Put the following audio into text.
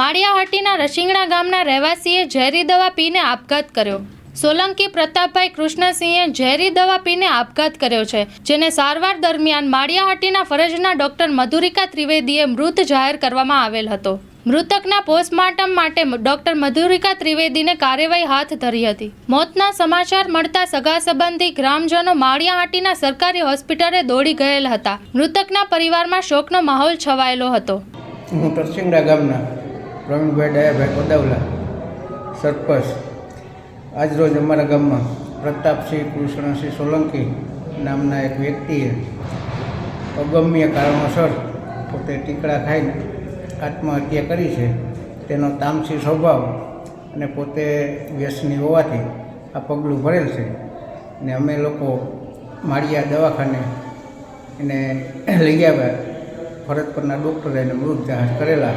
માળિયાહાટીના રશિંગણા ગામના રહેવાસીએ ઝેરી દવા પીને આપઘાત કર્યો. સોલંકી પ્રતાપભાઈ કૃષ્ણસિંહે ઝેરી દવા પીને આપઘાત કર્યો છે, જેને સારવાર દરમિયાન માળિયાહાટીના ફરજના ડોક્ટર મધુરિકા ત્રિવેદીએ મૃત જાહેર કરવામાં આવેલ હતો. મૃતકના પોસ્ટમોર્ટમ માટે ડોક્ટર મધુરિકા ત્રિવેદીને કાર્યવાહી હાથ ધરી હતી. મોતના સમાચાર મળતા સગા સંબંધી ગ્રામજનો માળિયાહાટીના સરકારી હોસ્પિટલે દોડી ગયેલ હતા. મૃતકના પરિવારમાં શોકનો માહોલ છવાયેલો હતો. હું ગામના પ્રવીણભાઈ ડાયાભાઈ કોદાવલા, સરપંચ. આજરોજ અમારા ગામમાં પ્રતાપસિંહ કૃષ્ણસિંહ સોલંકી નામના એક વ્યક્તિએ અગમ્ય કારણોસર પોતે ટીકડા ખાઈને આત્મહત્યા કરી છે. તેનો તામસી સ્વભાવ અને પોતે વ્યસની હોવાથી આ પગલું ભરેલ છે ને અમે લોકો માળિયા દવાખાને એને લઈ આવ્યા ફરજ પરના ડૉક્ટરે એને મૃત જાહેર કરેલા.